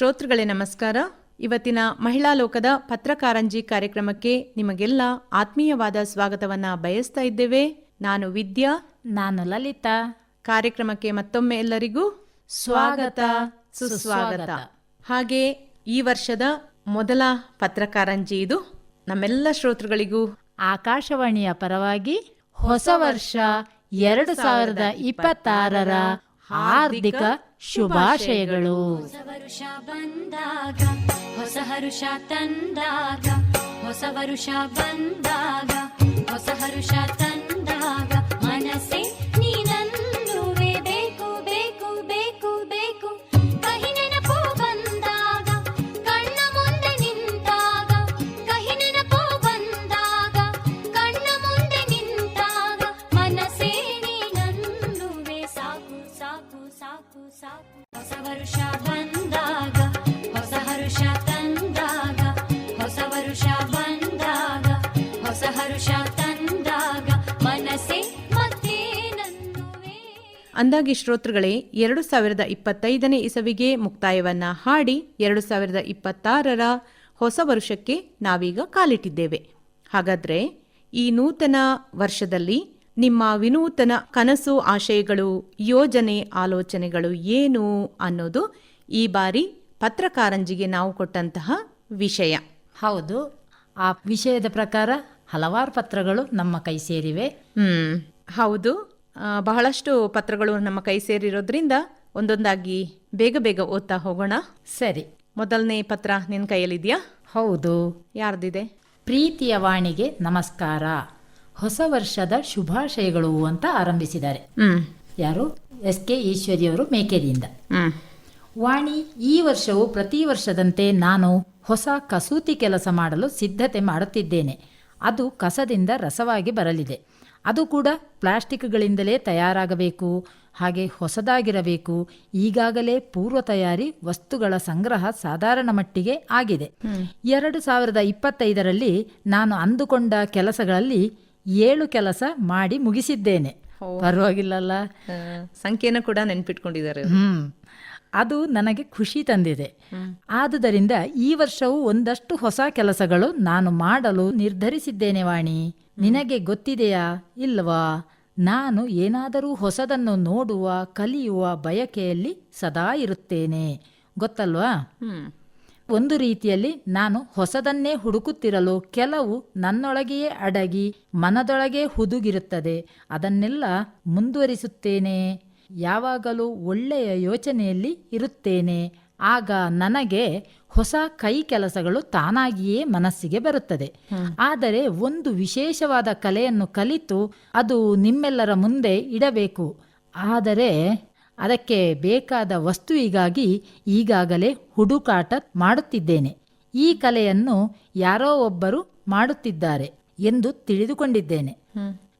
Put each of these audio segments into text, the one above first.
ಶ್ರೋತೃಗಳೇ ನಮಸ್ಕಾರ. ಇವತ್ತಿನ ಮಹಿಳಾ ಲೋಕದ ಪತ್ರಕಾರಂಜಿ ಕಾರ್ಯಕ್ರಮಕ್ಕೆ ನಿಮಗೆಲ್ಲ ಆತ್ಮೀಯವಾದ ಸ್ವಾಗತವನ್ನ ಬಯಸ್ತಾ ಇದ್ದೇವೆ. ನಾನು ವಿದ್ಯಾ. ನಾನು ಲಲಿತಾ. ಕಾರ್ಯಕ್ರಮಕ್ಕೆ ಮತ್ತೊಮ್ಮೆ ಎಲ್ಲರಿಗೂ ಸ್ವಾಗತ ಸುಸ್ವಾಗತ. ಹಾಗೆ ಈ ವರ್ಷದ ಮೊದಲ ಪತ್ರಕಾರಂಜಿ ಇದು. ನಮ್ಮೆಲ್ಲ ಶ್ರೋತೃಗಳಿಗೂ ಆಕಾಶವಾಣಿಯ ಪರವಾಗಿ ಹೊಸ ವರ್ಷ ಎರಡು ಸಾವಿರದ ಇಪ್ಪತ್ತಾರರ ಹಾರ್ದಿಕ ಶುಭಾಶಯಗಳು. ಹೊಸ ವರುಷ ಬಂದಾಗ ಹೊಸ ಹರುಷ ತಂದಾಗ ಹೊಸ ವರುಷ ಬಂದಾಗ ಹೊಸ ಹರುಷ ತಂದಾಗ ಮನಸ್ಸೆ ಅಂದಾಗಿ ಶ್ರೋತೃಗಳೇ ಎರಡು ಸಾವಿರದ ಇಪ್ಪತ್ತೈದನೇ ಇಸವಿಗೆ ಮುಕ್ತಾಯವನ್ನ ಹಾಡಿ ಎರಡು ಸಾವಿರದ ಇಪ್ಪತ್ತಾರರ ಹೊಸ ವರ್ಷಕ್ಕೆ ನಾವೀಗ ಕಾಲಿಟ್ಟಿದ್ದೇವೆ. ಹಾಗಾದ್ರೆ ಈ ನೂತನ ವರ್ಷದಲ್ಲಿ ನಿಮ್ಮ ವಿನೂತನ ಕನಸು ಆಶಯಗಳು ಯೋಜನೆ ಆಲೋಚನೆಗಳು ಏನು ಅನ್ನೋದು ಈ ಬಾರಿ ಪತ್ರಕಾರಂಜಿಗೆ ನಾವು ಕೊಟ್ಟಂತಹ ವಿಷಯ. ಹೌದು. ಆ ವಿಷಯದ ಪ್ರಕಾರ ಹಲವಾರು ಪತ್ರಗಳು ನಮ್ಮ ಕೈ ಸೇರಿವೆ. ಹ್ಮ್ ಹೌದು. ಬಹಳಷ್ಟು ಪತ್ರಗಳು ನಮ್ಮ ಕೈ ಸೇರಿರೋದ್ರಿಂದ ಒಂದೊಂದಾಗಿ ಬೇಗ ಬೇಗ ಓದ್ತಾ ಹೋಗೋಣ. ಸರಿ. ಮೊದಲನೇ ಪತ್ರ ನಿನ್ನ ಕೈಯಲ್ಲಿದೆಯಾ? ಹೌದು. ಯಾರ್ದಿದೆ? ಪ್ರೀತಿಯ ವಾಣಿಗೆ ನಮಸ್ಕಾರ. ಹೊಸ ವರ್ಷದ ಶುಭಾಶಯಗಳು ಅಂತ ಆರಂಭಿಸಿದ್ದಾರೆ. ಹ್ಮ್. ಯಾರು? S K ಈಶ್ವರಿಯವರು ಮೇಕೆರಿಯಿಂದ. ಹ್ಮ್. ವಾಣಿ ಈ ವರ್ಷವೂ ಪ್ರತಿ ವರ್ಷದಂತೆ ನಾನು ಹೊಸ ಕಸೂತಿ ಕೆಲಸ ಮಾಡಲು ಸಿದ್ಧತೆ ಮಾಡುತ್ತಿದ್ದೇನೆ. ಅದು ಕಸದಿಂದ ರಸವಾಗಿ ಬರಲಿದೆ. ಅದು ಕೂಡ ಪ್ಲಾಸ್ಟಿಕ್ಗಳಿಂದಲೇ ತಯಾರಾಗಬೇಕು. ಹಾಗೆ ಹೊಸದಾಗಿರಬೇಕು. ಈಗಾಗಲೇ ಪೂರ್ವ ತಯಾರಿ ವಸ್ತುಗಳ ಸಂಗ್ರಹ ಸಾಧಾರಣ ಮಟ್ಟಿಗೆ ಆಗಿದೆ. ಎರಡು ಸಾವಿರದ ಇಪ್ಪತ್ತೈದರಲ್ಲಿ ನಾನು ಅಂದುಕೊಂಡ ಕೆಲಸಗಳಲ್ಲಿ ಏಳು ಕೆಲಸ ಮಾಡಿ ಮುಗಿಸಿದ್ದೇನೆ. ಪರವಾಗಿಲ್ಲಲ್ಲ. ಸಂಖ್ಯೆನ ಕೂಡ ನೆನ್ಪಿಟ್ಕೊಂಡಿದ್ದಾರೆ ಹ್ಮ್. ಅದು ನನಗೆ ಖುಷಿ ತಂದಿದೆ. ಆದುದರಿಂದ ಈ ವರ್ಷವೂ ಒಂದಷ್ಟು ಹೊಸ ಕೆಲಸಗಳು ನಾನು ಮಾಡಲು ನಿರ್ಧರಿಸಿದ್ದೇನೆ ವಾಣಿ. ನಿನಗೆ ಗೊತ್ತಿದೆಯಾ? ಇಲ್ವಾ ನಾನು ಏನಾದರೂ ಹೊಸದನ್ನು ನೋಡುವ ಕಲಿಯುವ ಬಯಕೆಯಲ್ಲಿ ಸದಾ ಇರುತ್ತೇನೆ. ಗೊತ್ತಲ್ವಾ? ಒಂದು ರೀತಿಯಲ್ಲಿ ನಾನು ಹೊಸದನ್ನೇ ಹುಡುಕುತ್ತಿರಲು ಕೆಲವು ನನ್ನೊಳಗೆಯೇ ಅಡಗಿ ಮನದೊಳಗೆ ಹುದುಗಿರುತ್ತದೆ. ಅದನ್ನೆಲ್ಲ ಮುಂದುವರಿಸುತ್ತೇನೆ. ಯಾವಾಗಲೂ ಒಳ್ಳೆಯ ಯೋಚನೆಯಲ್ಲಿ ಇರುತ್ತೇನೆ. ಆಗ ನನಗೆ ಹೊಸ ಕೈ ಕೆಲಸಗಳು ತಾನಾಗಿಯೇ ಮನಸ್ಸಿಗೆ ಬರುತ್ತದೆ. ಆದರೆ ಒಂದು ವಿಶೇಷವಾದ ಕಲೆಯನ್ನು ಕಲಿತು ಅದು ನಿಮ್ಮೆಲ್ಲರ ಮುಂದೆ ಇಡಬೇಕು. ಆದರೆ ಅದಕ್ಕೆ ಬೇಕಾದ ವಸ್ತುವಿಗಾಗಿ ಈಗಾಗಲೇ ಹುಡುಕಾಟ ಮಾಡುತ್ತಿದ್ದೇನೆ. ಈ ಕಲೆಯನ್ನು ಯಾರೋ ಒಬ್ಬರು ಮಾಡುತ್ತಿದ್ದಾರೆ ಎಂದು ತಿಳಿದುಕೊಂಡಿದ್ದೇನೆ.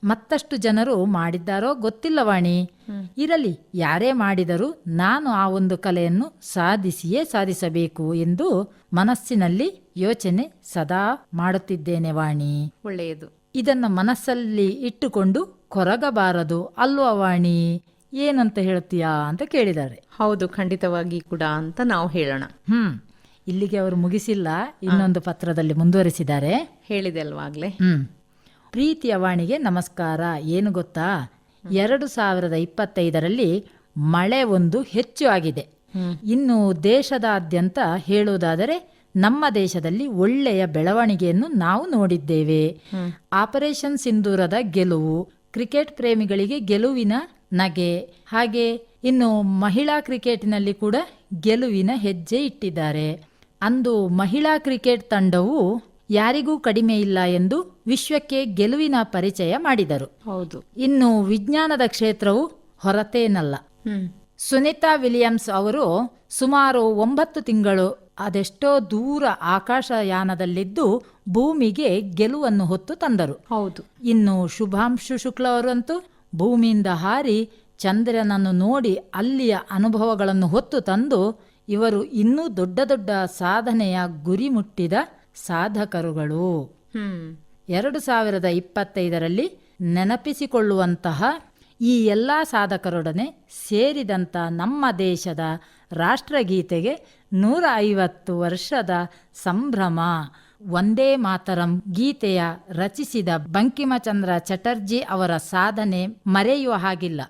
ಮತ್ತಷ್ಟು ಜನರು ಮಾಡಿದ್ದಾರೋ ಗೊತ್ತಿಲ್ಲ ವಾಣಿ. ಇರಲಿ ಯಾರೇ ಮಾಡಿದರೂ ನಾನು ಆ ಒಂದು ಕಲೆಯನ್ನು ಸಾಧಿಸಿಯೇ ಸಾಧಿಸಬೇಕು ಎಂದು ಮನಸ್ಸಿನಲ್ಲಿ ಯೋಚನೆ ಸದಾ ಮಾಡುತ್ತಿದ್ದೇನೆ ವಾಣಿ. ಒಳ್ಳೆಯದು. ಇದನ್ನು ಮನಸ್ಸಲ್ಲಿ ಇಟ್ಟುಕೊಂಡು ಕೊರಗಬಾರದು ಅಲ್ವಾ ವಾಣಿ? ಏನಂತ ಹೇಳ್ತೀಯಾ ಅಂತ ಕೇಳಿದ್ದಾರೆ. ಹೌದು ಖಂಡಿತವಾಗಿ ಕೂಡ ಅಂತ ನಾವು ಹೇಳೋಣ. ಹ್ಮ್ ಇಲ್ಲಿಗೆ ಅವರು ಮುಗಿಸಿಲ್ಲ ಇನ್ನೊಂದು ಪತ್ರದಲ್ಲಿ ಮುಂದುವರಿಸಿದ್ದಾರೆ. ಹೇಳಿದೆ ಅಲ್ವಾಗ್ಲೇ? ಹ್ಮ್. ಪ್ರೀತಿಯ ವಾಣಿಗೆ ನಮಸ್ಕಾರ. ಏನು ಗೊತ್ತಾ? ಎರಡು ಸಾವಿರದ ಇಪ್ಪತ್ತೈದರಲ್ಲಿ ಮಳೆ ಒಂದು ಹೆಚ್ಚು ಆಗಿದೆ. ಇನ್ನು ದೇಶದಾದ್ಯಂತ ಹೇಳುವುದಾದರೆ ನಮ್ಮ ದೇಶದಲ್ಲಿ ಒಳ್ಳೆಯ ಬೆಳವಣಿಗೆಯನ್ನು ನಾವು ನೋಡಿದ್ದೇವೆ. ಆಪರೇಷನ್ ಸಿಂಧೂರದ ಗೆಲುವು, ಕ್ರಿಕೆಟ್ ಪ್ರೇಮಿಗಳಿಗೆ ಗೆಲುವಿನ ನಗೆ, ಹಾಗೆ ಇನ್ನು ಮಹಿಳಾ ಕ್ರಿಕೆಟ್ನಲ್ಲಿ ಕೂಡ ಗೆಲುವಿನ ಹೆಜ್ಜೆ ಇಟ್ಟಿದ್ದಾರೆ. ಅಂದು ಮಹಿಳಾ ಕ್ರಿಕೆಟ್ ತಂಡವು ಯಾರಿಗೂ ಕಡಿಮೆ ಇಲ್ಲ ಎಂದು ವಿಶ್ವಕ್ಕೆ ಗೆಲುವಿನ ಪರಿಚಯ ಮಾಡಿದರು. ಹೌದು. ಇನ್ನು ವಿಜ್ಞಾನದ ಕ್ಷೇತ್ರವು ಹೊರತೇನಲ್ಲ. ಸುನಿತಾ ವಿಲಿಯಮ್ಸ್ ಅವರು ಸುಮಾರು ಒಂಬತ್ತು ತಿಂಗಳು ಅದೆಷ್ಟೋ ದೂರ ಆಕಾಶಯಾನದಲ್ಲಿದ್ದು ಭೂಮಿಗೆ ಗೆಲುವನ್ನು ಹೊತ್ತು ತಂದರು. ಹೌದು. ಇನ್ನು ಶುಭಾಂಶು ಶುಕ್ಲ ಅವರಂತೂ ಭೂಮಿಯಿಂದ ಹಾರಿ ಚಂದ್ರನನ್ನು ನೋಡಿ ಅಲ್ಲಿಯ ಅನುಭವಗಳನ್ನು ಹೊತ್ತು ತಂದು ಇವರು ಇನ್ನೂ ದೊಡ್ಡ ದೊಡ್ಡ ಸಾಧನೆಯ ಗುರಿ ಮುಟ್ಟಿದ ಸಾಧಕರುಗಳು. ಎರಡು ಸಾವಿರದ ಇಪ್ಪತ್ತೈದರಲ್ಲಿ ನೆನಪಿಸಿಕೊಳ್ಳುವಂತಹ ಈ ಎಲ್ಲ ಸಾಧಕರೊಡನೆ ಸೇರಿದಂಥ ನಮ್ಮ ದೇಶದ ರಾಷ್ಟ್ರಗೀತೆಗೆ ನೂರ ಐವತ್ತು ವರ್ಷದ ಸಂಭ್ರಮ. ಒಂದೇ ಮಾತರಂ ಗೀತೆಯ ರಚಿಸಿದ ಬಂಕಿಮಚಂದ್ರ ಚಟರ್ಜಿ ಅವರ ಸಾಧನೆ ಮರೆಯುವ ಹಾಗಿಲ್ಲ.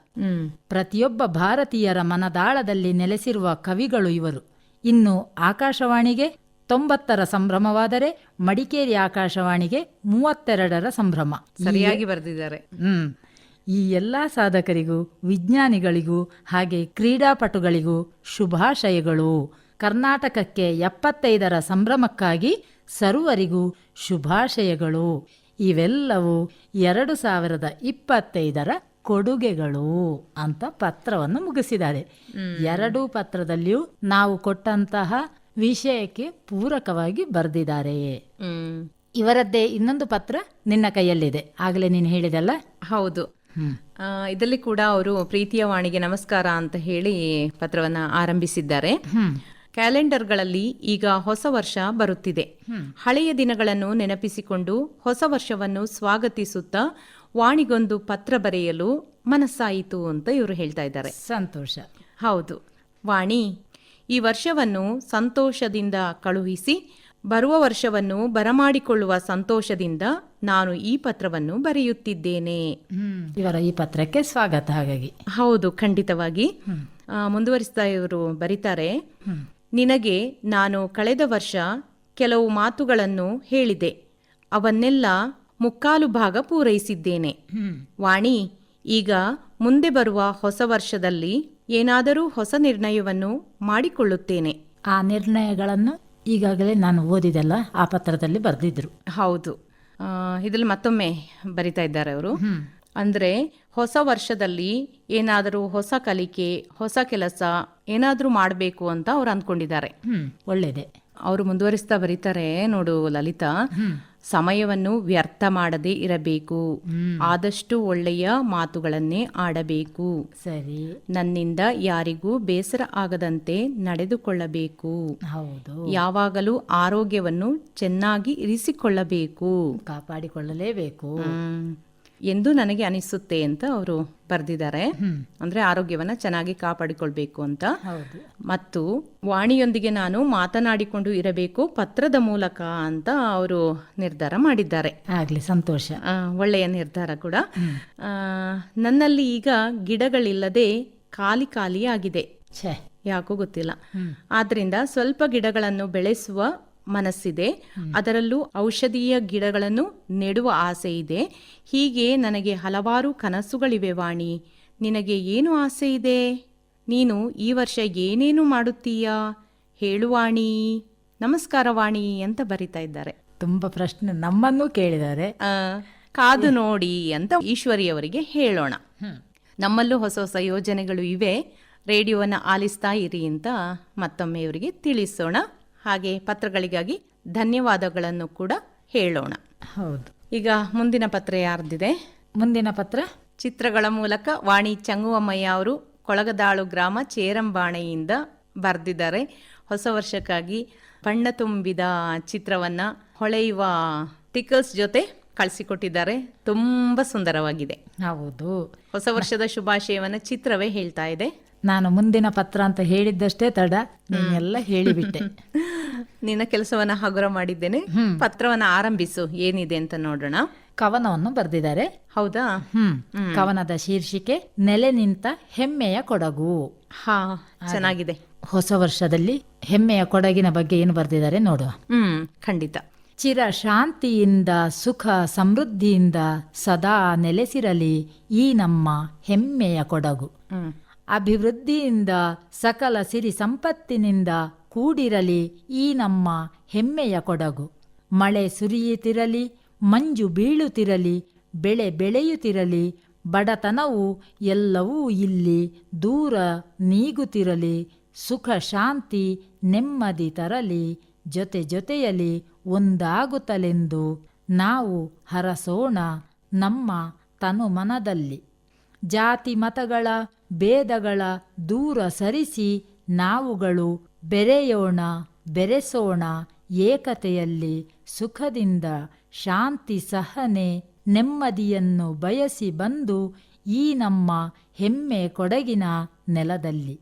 ಪ್ರತಿಯೊಬ್ಬ ಭಾರತೀಯರ ಮನದಾಳದಲ್ಲಿ ನೆಲೆಸಿರುವ ಕವಿಗಳು ಇವರು. ಇನ್ನು ಆಕಾಶವಾಣಿಗೆ ತೊಂಬತ್ತರ ಸಂಭ್ರಮವಾದರೆ ಮಡಿಕೇರಿ ಆಕಾಶವಾಣಿಗೆ ಮೂವತ್ತೆರಡರ ಸಂಭ್ರಮ. ಸರಿಯಾಗಿ ಬರೆದಿದ್ದಾರೆ. ಹ್ಮ್. ಈ ಎಲ್ಲ ಸಾಧಕರಿಗೂ ವಿಜ್ಞಾನಿಗಳಿಗೂ ಹಾಗೆ ಕ್ರೀಡಾಪಟುಗಳಿಗೂ ಶುಭಾಶಯಗಳು. ಕರ್ನಾಟಕಕ್ಕೆ ಎಪ್ಪತ್ತೈದರ ಸಂಭ್ರಮಕ್ಕಾಗಿ ಸರ್ವರಿಗೂ ಶುಭಾಶಯಗಳು. ಇವೆಲ್ಲವೂ ಎರಡು ಸಾವಿರದ ಇಪ್ಪತ್ತೈದರ ಕೊಡುಗೆಗಳು ಅಂತ ಪತ್ರವನ್ನು ಮುಗಿಸಿದ್ದಾರೆ. ಎರಡೂ ಪತ್ರದಲ್ಲಿಯೂ ನಾವು ಕೊಟ್ಟಂತಹ ವಿಷಯಕ್ಕೆ ಪೂರಕವಾಗಿ ಬರೆದಿದ್ದಾರೆ ಹ್ಮ್. ಇವರದ್ದೇ ಇನ್ನೊಂದು ಪತ್ರ ನಿನ್ನ ಕೈಯಲ್ಲಿದೆ. ಆಗಲೇ ನೀನು ಹೇಳಿದಲ್ಲ? ಹೌದು. ಇದರಲ್ಲಿ ಕೂಡ ಅವರು ಪ್ರೀತಿಯ ವಾಣಿಗೆ ನಮಸ್ಕಾರ ಅಂತ ಹೇಳಿ ಪತ್ರವನ್ನ ಆರಂಭಿಸಿದ್ದಾರೆ. ಕ್ಯಾಲೆಂಡರ್ಗಳಲ್ಲಿ ಈಗ ಹೊಸ ವರ್ಷ ಬರುತ್ತಿದೆ. ಹಳೆಯ ದಿನಗಳನ್ನು ನೆನಪಿಸಿಕೊಂಡು ಹೊಸ ವರ್ಷವನ್ನು ಸ್ವಾಗತಿಸುತ್ತಾ ವಾಣಿಗೊಂದು ಪತ್ರ ಬರೆಯಲು ಮನಸ್ಸಾಯಿತು ಅಂತ ಇವರು ಹೇಳ್ತಾ ಇದ್ದಾರೆ. ಸಂತೋಷ. ಹೌದು. ವಾಣಿ ಈ ವರ್ಷವನ್ನು ಸಂತೋಷದಿಂದ ಕಳುಹಿಸಿ ಬರುವ ವರ್ಷವನ್ನು ಬರಮಾಡಿಕೊಳ್ಳುವ ಸಂತೋಷದಿಂದ ನಾನು ಈ ಪತ್ರವನ್ನು ಬರೆಯುತ್ತಿದ್ದೇನೆ. ಇವರ ಈ ಪತ್ರಕ್ಕೆ ಸ್ವಾಗತ ಹಾಗಾಗಿ. ಹೌದು ಖಂಡಿತವಾಗಿ. ಮುಂದುವರಿಸ್ತಾ ಇವರು ಬರೀತಾರೆ. ನಿನಗೆ ನಾನು ಕಳೆದ ವರ್ಷ ಕೆಲವು ಮಾತುಗಳನ್ನು ಹೇಳಿದೆ. ಅವನ್ನೆಲ್ಲ ಮುಕ್ಕಾಲು ಭಾಗ ಪೂರೈಸಿದ್ದೇನೆ. ವಾಣಿ ಈಗ ಮುಂದೆ ಬರುವ ಹೊಸ ವರ್ಷದಲ್ಲಿ ಏನಾದರೂ ಹೊಸ ನಿರ್ಣಯವನ್ನು ಮಾಡಿಕೊಳ್ಳುತ್ತೇನೆ. ಆ ನಿರ್ಣಯಗಳನ್ನು ಈಗಾಗಲೇ ನಾನು ಓದಿದೆಲ್ಲ ಆ ಪತ್ರದಲ್ಲಿ ಬರೆದಿದ್ರು. ಹೌದು. ಇದರಲ್ಲಿ ಮತ್ತೊಮ್ಮೆ ಬರಿತಾ ಇದ್ದಾರೆ ಅವರು. ಅಂದ್ರೆ ಹೊಸ ವರ್ಷದಲ್ಲಿ ಏನಾದರೂ ಹೊಸ ಕಲಿಕೆ ಹೊಸ ಕೆಲಸ ಏನಾದರೂ ಮಾಡಬೇಕು ಅಂತ ಅವ್ರು ಅಂದ್ಕೊಂಡಿದ್ದಾರೆ. ಒಳ್ಳೇದೆ. ಅವರು ಮುಂದುವರಿಸ್ತಾ ಬರೀತಾರೆ ನೋಡು ಲಲಿತಾ. ಸಮಯವನ್ನು ವ್ಯರ್ಥ ಮಾಡದೇ ಇರಬೇಕು. ಆದಷ್ಟು ಒಳ್ಳೆಯ ಮಾತುಗಳನ್ನೇ ಆಡಬೇಕು. ಸರಿ. ನನ್ನಿಂದ ಯಾರಿಗೂ ಬೇಸರ ಆಗದಂತೆ ನಡೆದುಕೊಳ್ಳಬೇಕು. ಹೌದು. ಯಾವಾಗಲೂ ಆರೋಗ್ಯವನ್ನು ಚೆನ್ನಾಗಿ ಇರಿಸಿಕೊಳ್ಳಬೇಕು. ಕಾಪಾಡಿಕೊಳ್ಳಲೇಬೇಕು. ಎಂದು ನನಗೆ ಅನಿಸುತ್ತೆ ಅಂತ ಅವರು ಬರೆದಿದ್ದಾರೆ. ಅಂದ್ರೆ ಆರೋಗ್ಯವನ್ನ ಚೆನ್ನಾಗಿ ಕಾಪಾಡಿಕೊಳ್ಬೇಕು ಅಂತ. ಮತ್ತು ವಾಣಿಯೊಂದಿಗೆ ನಾನು ಮಾತನಾಡಿಕೊಂಡು ಇರಬೇಕು ಪತ್ರದ ಮೂಲಕ ಅಂತ ಅವರು ನಿರ್ಧಾರ ಮಾಡಿದ್ದಾರೆ. ಆಗ್ಲಿ ಸಂತೋಷ. ಒಳ್ಳೆಯ ನಿರ್ಧಾರ ಕೂಡ. ನನ್ನಲ್ಲಿ ಈಗ ಗಿಡಗಳಿಲ್ಲದೆ ಖಾಲಿ ಖಾಲಿಯಾಗಿದೆ. ಛೆ. ಯಾಕೋ ಗೊತ್ತಿಲ್ಲ. ಆದ್ರಿಂದ ಸ್ವಲ್ಪ ಗಿಡಗಳನ್ನು ಬೆಳೆಸುವ ಮನಸ್ಸಿದೆ. ಅದರಲ್ಲೂ ಔಷಧೀಯ ಗಿಡಗಳನ್ನು ನೆಡುವ ಆಸೆ ಇದೆ. ಹೀಗೆ ನನಗೆ ಹಲವಾರು ಕನಸುಗಳಿವೆ ವಾಣಿ. ನಿನಗೆ ಏನು ಆಸೆ ಇದೆ? ನೀನು ಈ ವರ್ಷ ಏನೇನು ಮಾಡುತ್ತೀಯಾ? ಹೇಳುವಾಣಿ ನಮಸ್ಕಾರ ವಾಣಿ ಅಂತ ಬರಿತಾ ಇದ್ದಾರೆ. ತುಂಬಾ ಪ್ರಶ್ನೆ ನಮ್ಮನ್ನು ಕೇಳಿದ್ದಾರೆ. ಕಾದು ನೋಡಿ ಅಂತ ಈಶ್ವರಿಯವರಿಗೆ ಹೇಳೋಣ. ನಮ್ಮಲ್ಲೂ ಹೊಸ ಹೊಸ ಯೋಜನೆಗಳು ಇವೆ. ರೇಡಿಯೋವನ್ನು ಆಲಿಸ್ತಾ ಇರಿ ಅಂತ ಮತ್ತೊಮ್ಮೆ ಇವರಿಗೆ ತಿಳಿಸೋಣ. ಹಾಗೆ ಪತ್ರಗಳಿಗಾಗಿ ಧನ್ಯವಾದಗಳನ್ನು ಕೂಡ ಹೇಳೋಣ. ಹೌದು. ಈಗ ಮುಂದಿನ ಪತ್ರ ಯಾರ್ದಿದೆ? ಮುಂದಿನ ಪತ್ರ? ಚಿತ್ರಗಳ ಮೂಲಕ ವಾಣಿ ಚಂಗುವಮ್ಮಯ್ಯ ಅವರು ಕೊಳಗದಾಳು ಗ್ರಾಮ ಚೇರಂಬಾಣೆಯಿಂದ ಬರೆದಿದ್ದಾರೆ. ಹೊಸ ವರ್ಷಕ್ಕಾಗಿ ಬಣ್ಣ ತುಂಬಿದ ಚಿತ್ರವನ್ನ ಹೊಳೆಯುವ ಟಿಕಲ್ಸ್ ಜೊತೆ ಕಳಿಸಿಕೊಟ್ಟಿದ್ದಾರೆ. ತುಂಬಾ ಸುಂದರವಾಗಿದೆ. ಹೌದು. ಹೊಸ ವರ್ಷದ ಶುಭಾಶಯವನ್ನ ಚಿತ್ರವೇ ಹೇಳ್ತಾ ಇದೆ. ನಾನು ಮುಂದಿನ ಪತ್ರ ಅಂತ ಹೇಳಿದ್ದಷ್ಟೇ ತಡ ನೀನೆಲ್ಲ ಹೇಳಿಬಿಟ್ಟೆ. ನಿನ್ನ ಕೆಲಸವನ್ನ ಹಗುರ ಮಾಡಿದ್ದೇನೆ. ಪತ್ರವನ್ನ ಆರಂಭಿಸು ಏನಿದೆ ಅಂತ ನೋಡೋಣ. ಕವನವನ್ನು ಬರೆದಿದ್ದಾರೆ. ಹೌದಾ? ಹ್ಮ್. ಕವನದ ಶೀರ್ಷಿಕೆ ನೆಲೆ ನಿಂತ ಹೆಮ್ಮೆಯ ಕೊಡಗು. ಹಾ ಚೆನ್ನಾಗಿದೆ. ಹೊಸ ವರ್ಷದಲ್ಲಿ ಹೆಮ್ಮೆಯ ಕೊಡಗಿನ ಬಗ್ಗೆ ಏನು ಬರೆದಿದ್ದಾರೆ ನೋಡುವ. ಹ್ಮ್ ಖಂಡಿತ. ಚಿರ ಶಾಂತಿಯಿಂದ ಸುಖ ಸಮೃದ್ಧಿಯಿಂದ ಸದಾ ನೆಲೆಸಿರಲಿ ಈ ನಮ್ಮ ಹೆಮ್ಮೆಯ ಕೊಡಗು. ಅಭಿವೃದ್ಧಿಯಿಂದ, ಸಕಲ ಸಿರಿ ಸಂಪತ್ತಿನಿಂದ ಕೂಡಿರಲಿ ಈ ನಮ್ಮ ಹೆಮ್ಮೆಯ ಕೊಡಗು. ಮಳೆ ಸುರಿಯುತ್ತಿರಲಿ, ಮಂಜು ಬೀಳುತ್ತಿರಲಿ, ಬೆಳೆ ಬೆಳೆಯುತ್ತಿರಲಿ, ಬಡತನವು ಎಲ್ಲವೂ ಇಲ್ಲಿ ದೂರ ನೀಗುತ್ತಿರಲಿ, ಸುಖ ಶಾಂತಿ ನೆಮ್ಮದಿ ತರಲಿ, ಜೊತೆ ಜೊತೆಯಲ್ಲಿ ಒಂದಾಗುತ್ತಲೆಂದು ನಾವು ಹರಸೋಣ ನಮ್ಮ ತನು ಮನದಲ್ಲಿ ಜಾತಿ ಮತಗಳ ಭೇದಗಳ ದೂರ ಸರಿಸಿ ನಾವುಗಳು ಬೆರೆಯೋಣ, ಬೆರೆಸೋಣ ಏಕತೆಯಲ್ಲಿ ಸುಖದಿಂದ ಶಾಂತಿ ಸಹನೆ ನೆಮ್ಮದಿಯನ್ನು ಬಯಸಿ ಬಂದು ಈ ನಮ್ಮ ಹೆಮ್ಮೆ ಕೊಡಗಿನ ನೆಲದಲ್ಲಿ.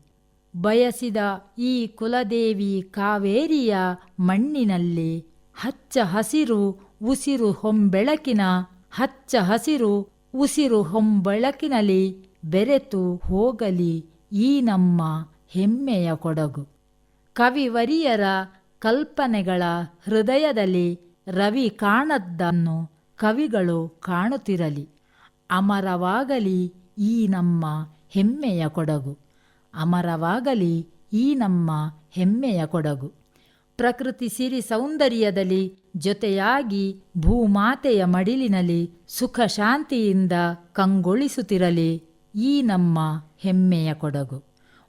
ಬಯಸಿದ ಈ ಕುಲದೇವಿ ಕಾವೇರಿಯ ಮಣ್ಣಿನಲ್ಲಿ ಹಚ್ಚ ಹಸಿರು ಉಸಿರು ಹೊಂಬೆಳಕಿನ ಹಚ್ಚ ಹಸಿರು ಉಸಿರು ಹೊಂಬೆಳಕಿನಲ್ಲಿ ಬೆರೆತು ಹೋಗಲಿ ಈ ನಮ್ಮ ಹೆಮ್ಮೆಯ ಕೊಡಗು. ಕವಿವರಿಯರ ಕಲ್ಪನೆಗಳ ಹೃದಯದಲ್ಲಿ ರವಿ ಕಾಣದ್ದನ್ನು ಕವಿಗಳು ಕಾಣುತ್ತಿರಲಿ. ಅಮರವಾಗಲಿ ಈ ನಮ್ಮ ಹೆಮ್ಮೆಯ ಕೊಡಗು. ಅಮರವಾಗಲಿ ಈ ನಮ್ಮ ಹೆಮ್ಮೆಯ ಕೊಡಗು. ಪ್ರಕೃತಿ ಸಿರಿ ಸೌಂದರ್ಯದಲ್ಲಿ ಜೊತೆಯಾಗಿ ಭೂಮಾತೆಯ ಮಡಿಲಿನಲ್ಲಿ ಸುಖ ಶಾಂತಿಯಿಂದ ಕಂಗೊಳಿಸುತ್ತಿರಲಿ. ಈ ನಮ್ಮ ಹೆಮ್ಮೆಯ ಕೊಡಗು.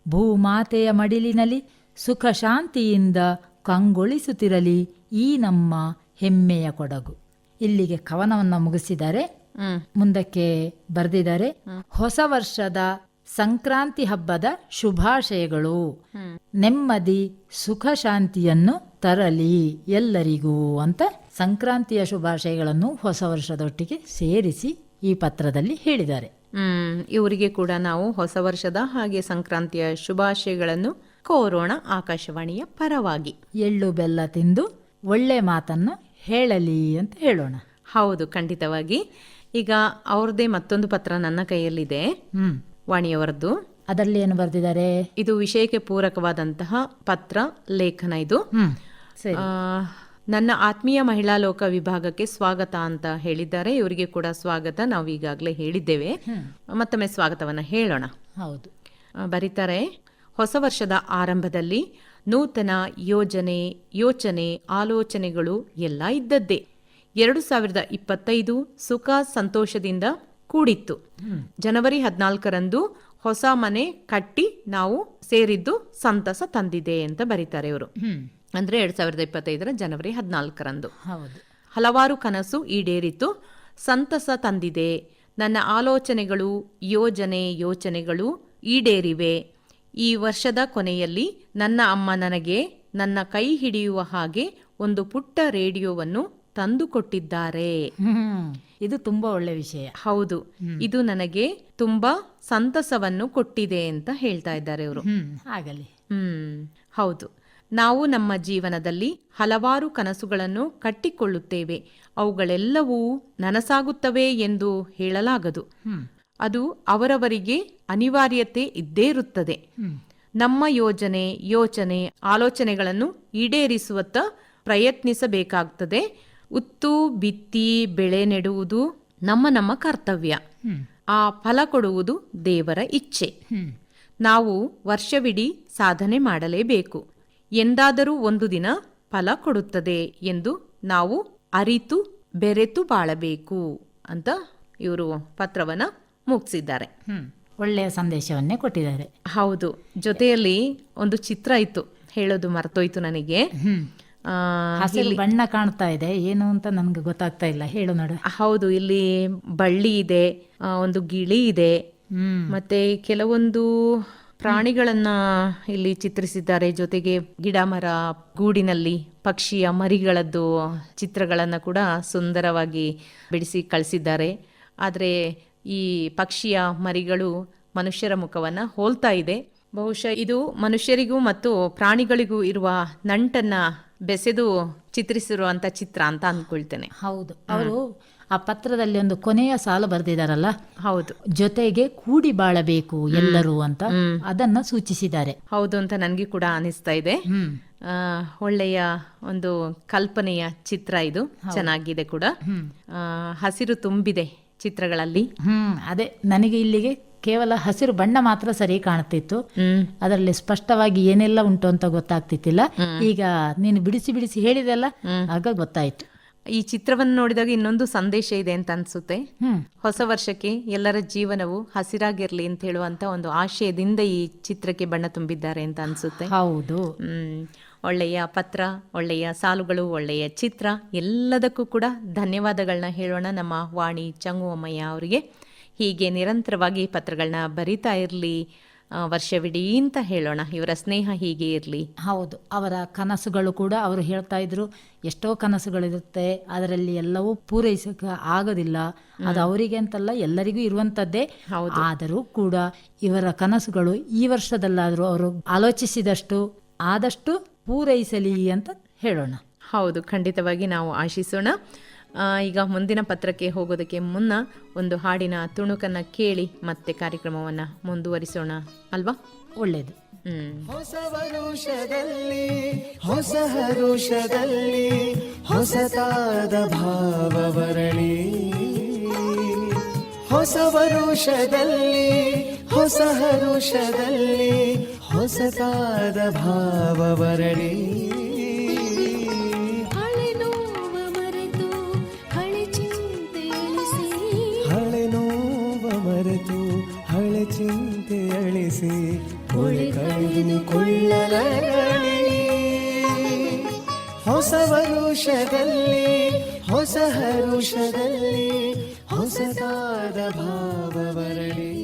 ಭೂಮಾತೆಯ ಮಡಿಲಿನಲ್ಲಿ ಸುಖ ಶಾಂತಿಯಿಂದ ಕಂಗೊಳಿಸುತ್ತಿರಲಿ. ಈ ನಮ್ಮ ಹೆಮ್ಮೆಯ ಕೊಡಗು. ಇಲ್ಲಿಗೆ ಕವನವನ್ನು ಮುಗಿಸಿದ್ದಾರೆ ಮುಂದಕ್ಕೆ ಬರೆದಿದ್ದಾರೆ ಹೊಸ ವರ್ಷದ ಸಂಕ್ರಾಂತಿ ಹಬ್ಬದ ಶುಭಾಶಯಗಳು. ನೆಮ್ಮದಿ ಸುಖ ಶಾಂತಿಯನ್ನು ತರಲಿ ಎಲ್ಲರಿಗೂ ಅಂತ ಸಂಕ್ರಾಂತಿಯ ಶುಭಾಶಯಗಳನ್ನು ಹೊಸ ವರ್ಷದೊಟ್ಟಿಗೆ ಸೇರಿಸಿ ಈ ಪತ್ರದಲ್ಲಿ ಹೇಳಿದ್ದಾರೆ. ಹ್ಮ್ ಇವರಿಗೆ ಕೂಡ ನಾವು ಹೊಸ ವರ್ಷದ ಹಾಗೆ ಸಂಕ್ರಾಂತಿಯ ಶುಭಾಶಯಗಳನ್ನು ಕೋರೋಣ ಆಕಾಶವಾಣಿಯ ಪರವಾಗಿ. ಎಳ್ಳು ಬೆಲ್ಲ ತಿಂದು ಒಳ್ಳೆ ಮಾತನ್ನು ಹೇಳಲಿ ಅಂತ ಹೇಳೋಣ. ಹೌದು ಖಂಡಿತವಾಗಿ. ಈಗ ಅವ್ರದ್ದೇ ಮತ್ತೊಂದು ಪತ್ರ ನನ್ನ ಕೈಯಲ್ಲಿದೆ. ಹ್ಮ್. ವಾಣಿಯವರದ್ದು. ಅದರಲ್ಲಿ ಏನು ಬರೆದಿದ್ದಾರೆ? ಇದು ವಿಷಯಕ್ಕೆ ಪೂರಕವಾದಂತಹ ಪತ್ರ ಲೇಖನ ಇದು. ನನ್ನ ಆತ್ಮೀಯ ಮಹಿಳಾ ಲೋಕ ವಿಭಾಗಕ್ಕೆ ಸ್ವಾಗತ ಅಂತ ಹೇಳಿದ್ದಾರೆ. ಇವರಿಗೆ ಕೂಡ ಸ್ವಾಗತ. ನಾವು ಈಗಾಗಲೇ ಹೇಳಿದ್ದೇವೆ. ಮತ್ತೊಮ್ಮೆ ಸ್ವಾಗತವನ್ನ ಹೇಳೋಣ. ಹೌದು. ಬರೀತಾರೆ ಹೊಸ ವರ್ಷದ ಆರಂಭದಲ್ಲಿ ನೂತನ ಯೋಜನೆ ಯೋಚನೆ ಆಲೋಚನೆಗಳು ಎಲ್ಲ ಇದ್ದದ್ದೇ. ಎರಡು ಸಾವಿರದ ಇಪ್ಪತ್ತೈದು ಸುಖ ಸಂತೋಷದಿಂದ ಕೂಡಿತ್ತು. ಜನವರಿ ಹದಿನಾಲ್ಕರಂದು ಹೊಸ ಮನೆ ಕಟ್ಟಿ ನಾವು ಸೇರಿದ್ದು ಸಂತಸ ತಂದಿದೆ ಅಂತ ಬರೀತಾರೆ ಇವರು. ಅಂದ್ರೆ ಎರಡ್ ಸಾವಿರದ ಇಪ್ಪತ್ತೈದರ ಜನವರಿ ಹದಿನಾಲ್ಕರಂದು. ಹೌದು. ಹಲವಾರು ಕನಸು ಈಡೇರಿತು. ಸಂತಸ ತಂದಿದೆ. ನನ್ನ ಆಲೋಚನೆಗಳು ಯೋಜನೆ ಯೋಚನೆಗಳು ಈಡೇರಿವೆ. ಈ ವರ್ಷದ ಕೊನೆಯಲ್ಲಿ ನನ್ನ ಅಮ್ಮ ನನಗೆ ನನ್ನ ಕೈ ಹಿಡಿಯುವ ಹಾಗೆ ಒಂದು ಪುಟ್ಟ ರೇಡಿಯೋವನ್ನು ತಂದುಕೊಟ್ಟಿದ್ದಾರೆ. ಇದು ತುಂಬಾ ಒಳ್ಳೆ ವಿಷಯ. ಹೌದು. ಇದು ನನಗೆ ತುಂಬಾ ಸಂತಸವನ್ನು ಕೊಟ್ಟಿದೆ ಅಂತ ಹೇಳ್ತಾ ಇದ್ದಾರೆ ಅವರು ಆಗಲಿ. ಹ್ಮ್. ಹೌದು. ನಾವು ನಮ್ಮ ಜೀವನದಲ್ಲಿ ಹಲವಾರು ಕನಸುಗಳನ್ನು ಕಟ್ಟಿಕೊಳ್ಳುತ್ತೇವೆ. ಅವುಗಳೆಲ್ಲವೂ ನನಸಾಗುತ್ತವೆ ಎಂದು ಹೇಳಲಾಗದು. ಅದು ಅವರವರಿಗೆ ಅನಿವಾರ್ಯತೆ ಇದ್ದೇ ಇರುತ್ತದೆ. ನಮ್ಮ ಯೋಜನೆ ಯೋಚನೆ ಆಲೋಚನೆಗಳನ್ನು ಈಡೇರಿಸುವತ್ತ ಪ್ರಯತ್ನಿಸಬೇಕಾಗ್ತದೆ. ಉತ್ತು ಬಿತ್ತಿ ಬೆಳೆ ನೆಡುವುದು ನಮ್ಮ ನಮ್ಮ ಕರ್ತವ್ಯ. ಆ ಫಲ ಕೊಡುವುದು ದೇವರ ಇಚ್ಛೆ. ನಾವು ವರ್ಷವಿಡೀ ಸಾಧನೆ ಮಾಡಲೇಬೇಕು. ಎಂದಾದರೂ ಒಂದು ದಿನ ಫಲ ಕೊಡುತ್ತದೆ ಎಂದು ನಾವು ಅರಿತು ಬೆರೆತು ಬಾಳಬೇಕು ಅಂತ ಇವರು ಪತ್ರವನ್ನ ಮುಗಿಸಿದ್ದಾರೆ. ಒಳ್ಳೆಯ ಸಂದೇಶವನ್ನೇ ಕೊಟ್ಟಿದ್ದಾರೆ. ಹೌದು. ಜೊತೆಯಲ್ಲಿ ಒಂದು ಚಿತ್ರ ಇತ್ತು. ಹೇಳೋದು ಮರ್ತೋಯ್ತು ನನಗೆ. ಹಸಿರು ಬಣ್ಣ ಕಾಣ್ತಾ ಇದೆ. ಏನು ಅಂತ ನನ್ಗೆ ಗೊತ್ತಾಗ್ತಾ ಇಲ್ಲ. ಹೇಳು ನೋಡ. ಹೌದು ಇಲ್ಲಿ ಬಳ್ಳಿ ಇದೆ ಒಂದು ಗಿಳಿ ಇದೆ. ಮತ್ತೆ ಕೆಲವೊಂದು ಪ್ರಾಣಿಗಳನ್ನ ಇಲ್ಲಿ ಚಿತ್ರಿಸಿದ್ದಾರೆ. ಜೊತೆಗೆ ಗಿಡ ಮರ ಗೂಡಿನಲ್ಲಿ ಪಕ್ಷಿಯ ಮರಿಗಳದ್ದು ಚಿತ್ರಗಳನ್ನು ಕೂಡ ಸುಂದರವಾಗಿ ಬಿಡಿಸಿ ಕಳಿಸಿದ್ದಾರೆ. ಆದರೆ ಈ ಪಕ್ಷಿಯ ಮರಿಗಳು ಮನುಷ್ಯರ ಮುಖವನ್ನ ಹೋಲ್ತಾ ಇದೆ. ಬಹುಶಃ ಇದು ಮನುಷ್ಯರಿಗೂ ಮತ್ತು ಪ್ರಾಣಿಗಳಿಗೂ ಇರುವ ನಂಟನ್ನ ಬೆಸೆದು ಚಿತ್ರಿಸಿರುವಂತ ಚಿತ್ರ ಅಂತ ಅನ್ಕೊಳ್ತೇನೆ. ಹೌದು. ಅವರು ಆ ಪತ್ರದಲ್ಲಿ ಒಂದು ಕೊನೆಯ ಸಾಲು ಬರೆದಿದಾರಲ್ಲ? ಹೌದು. ಜೊತೆಗೆ ಕೂಡಿ ಬಾಳಬೇಕು ಎಲ್ಲರೂ ಅಂತ ಅದನ್ನ ಸೂಚಿಸಿದ್ದಾರೆ. ಹೌದು ಅಂತ ನನಗೆ ಕೂಡ ಅನಿಸ್ತಾ ಇದೆ. ಒಳ್ಳೆಯ ಒಂದು ಕಲ್ಪನೆಯ ಚಿತ್ರ ಇದು. ಚೆನ್ನಾಗಿದೆ ಕೂಡ. ಹಸಿರು ತುಂಬಿದೆ ಚಿತ್ರಗಳಲ್ಲಿ. ಹ್ಮ್. ಅದೇ ನನಗೆ ಇಲ್ಲಿಗೆ ಕೇವಲ ಹಸಿರು ಬಣ್ಣ ಮಾತ್ರ ಸರಿ ಕಾಣ್ತಿತ್ತು. ಅದರಲ್ಲಿ ಸ್ಪಷ್ಟವಾಗಿ ಏನೆಲ್ಲ ಉಂಟು ಅಂತ ಗೊತ್ತಾಗ್ತಿತ್ತಿಲ್ಲ. ಈಗ ನೀನು ಬಿಡಿಸಿ ಬಿಡಿಸಿ ಹೇಳಿದೆಲ್ಲ ಆಗ ಗೊತ್ತಾಯ್ತು. ಈ ಚಿತ್ರವನ್ನು ನೋಡಿದಾಗ ಇನ್ನೊಂದು ಸಂದೇಶ ಇದೆ ಅಂತ ಅನ್ಸುತ್ತೆ. ಹೊಸ ವರ್ಷಕ್ಕೆ ಎಲ್ಲರ ಜೀವನವು ಹಸಿರಾಗಿರ್ಲಿ ಅಂತ ಹೇಳುವಂತ ಒಂದು ಆಶಯದಿಂದ ಈ ಚಿತ್ರಕ್ಕೆ ಬಣ್ಣ ತುಂಬಿದ್ದಾರೆ ಅಂತ ಅನ್ಸುತ್ತೆ. ಹೌದು. ಹ್ಮ್. ಒಳ್ಳೆಯ ಪತ್ರ ಒಳ್ಳೆಯ ಸಾಲುಗಳು ಒಳ್ಳೆಯ ಚಿತ್ರ ಎಲ್ಲದಕ್ಕೂ ಕೂಡ ಧನ್ಯವಾದಗಳನ್ನ ಹೇಳೋಣ ನಮ್ಮ ವಾಣಿ ಚಂಗುವಮ್ಮಯ್ಯ ಅವರಿಗೆ. ಹೀಗೆ ನಿರಂತರವಾಗಿ ಪತ್ರಗಳನ್ನ ಬರಿತಾ ಇರಲಿ ವರ್ಷವಿಡೀ ಅಂತ ಹೇಳೋಣ. ಇವರ ಸ್ನೇಹ ಹೀಗೆ ಇರಲಿ. ಹೌದು. ಅವರ ಕನಸುಗಳು ಕೂಡ ಅವರು ಹೇಳ್ತಾ ಇದ್ರು. ಎಷ್ಟೋ ಕನಸುಗಳಿರುತ್ತೆ. ಅದರಲ್ಲಿ ಎಲ್ಲವೂ ಪೂರೈಸಕ್ಕೆ ಆಗೋದಿಲ್ಲ. ಅದು ಅವರಿಗೆ ಅಂತಲ್ಲ ಎಲ್ಲರಿಗೂ ಇರುವಂತದ್ದೇ ಆದರೂ ಕೂಡ ಇವರ ಕನಸುಗಳು ಈ ವರ್ಷದಲ್ಲಾದರೂ ಅವರು ಆಲೋಚಿಸಿದಷ್ಟು ಆದಷ್ಟು ಪೂರೈಸಲಿ ಅಂತ ಹೇಳೋಣ. ಹೌದು. ಖಂಡಿತವಾಗಿ ನಾವು ಆಶಿಸೋಣ. ಈಗ ಮುಂದಿನ ಪತ್ರಕ್ಕೆ ಹೋಗೋದಕ್ಕೆ ಮುನ್ನ ಒಂದು ಹಾಡಿನ ತುಣುಕನ್ನ ಕೇಳಿ ಮತ್ತೆ ಕಾರ್ಯಕ್ರಮವನ್ನ ಮುಂದುವರಿಸೋಣ ಅಲ್ವಾ? ಒಳ್ಳೆಯದು ಹ್ಮ್. ಹೊಸ ವರುಷದಲ್ಲಿ ಹೊಸ ಹರುಷದಲ್ಲಿ ಹೊಸತಾದ ಭಾವವರಳಿ ಹೊಸ ವರುಷದಲ್ಲಿ ಹೊಸ ಹರುಷದಲ್ಲಿ ಹೊಸತಾದ ಭಾವವರಳಿ ಹೊಸ ವರುಷದಲ್ಲಿ, ಹೊಸ ಹರುಷದಲ್ಲಿ, ಹೊಸದಾದ ಭಾವವರಳಿ.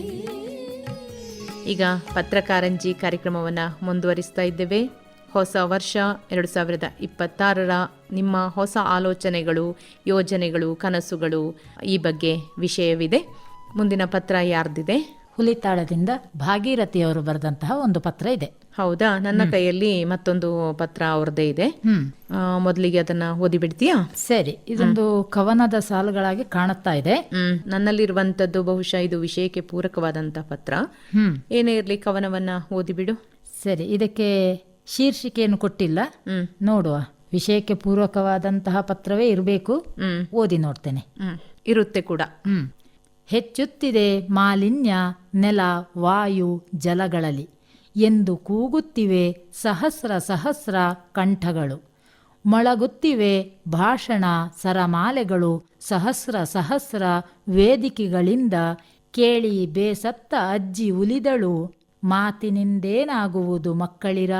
ಈಗ ಪತ್ರಕಾರಂಜಿ ಕಾರ್ಯಕ್ರಮವನ್ನು ಮುಂದುವರಿಸ್ತಾ ಇದ್ದೇವೆ. ಹೊಸ ವರ್ಷ ಎರಡು ಸಾವಿರದ ಇಪ್ಪತ್ತಾರರ ನಿಮ್ಮ ಹೊಸ ಆಲೋಚನೆಗಳು, ಯೋಜನೆಗಳು, ಕನಸುಗಳು ಈ ಬಗ್ಗೆ ವಿಷಯವಿದೆ. ಮುಂದಿನ ಪತ್ರ ಯಾರ್ದಿದೆ? ಹುಲಿತಾಳದಿಂದ ಭಾಗೀರಥಿಯವರು ಬರೆದಂತಹ ಒಂದು ಪತ್ರ ಇದೆ. ಹೌದಾ? ನನ್ನ ಕೈಯಲ್ಲಿ ಮತ್ತೊಂದು ಪತ್ರ ಅವ್ರದ್ದೇ ಇದೆ. ಮೊದಲಿಗೆ ಅದನ್ನ ಓದಿ ಬಿಡ್ತೀಯಾ ಸರಿ ಇದೊಂದು ಕವನದ ಸಾಲುಗಳಾಗಿ ಕಾಣುತ್ತಾ ಇದೆ. ನನ್ನಲ್ಲಿರುವಂತದ್ದು ಬಹುಶಃ ಇದು ವಿಷಯಕ್ಕೆ ಪೂರಕವಾದಂತಹ ಪತ್ರ. ಏನೇ ಇರಲಿ ಕವನವನ್ನ ಓದಿಬಿಡು. ಸರಿ ಇದಕ್ಕೆ ಶೀರ್ಷಿಕೆಯನ್ನು ಕೊಟ್ಟಿಲ್ಲ. ನೋಡುವ. ವಿಷಯಕ್ಕೆ ಪೂರಕವಾದಂತಹ ಪತ್ರವೇ ಇರಬೇಕು. ಓದಿ ನೋಡ್ತೇನೆ. ಇರುತ್ತೆ ಕೂಡ. ಹೆಚ್ಚುತ್ತಿದೆ ಮಾಲಿನ್ಯ, ನೆಲ, ವಾಯು, ಜಲಗಳಲ್ಲಿ ಎಂದು ಕೂಗುತ್ತಿವೆ ಸಹಸ್ರ ಸಹಸ್ರ ಕಂಠಗಳು. ಮೊಳಗುತ್ತಿವೆ ಭಾಷಣ ಸರಮಾಲೆಗಳು ಸಹಸ್ರ ಸಹಸ್ರ ವೇದಿಕೆಗಳಿಂದ ಕೇಳಿ ಬೇಸತ್ತ ಅಜ್ಜಿ ಉಲಿದಳು, ಮಾತಿನಿಂದೇನಾಗುವುದು ಮಕ್ಕಳಿರ?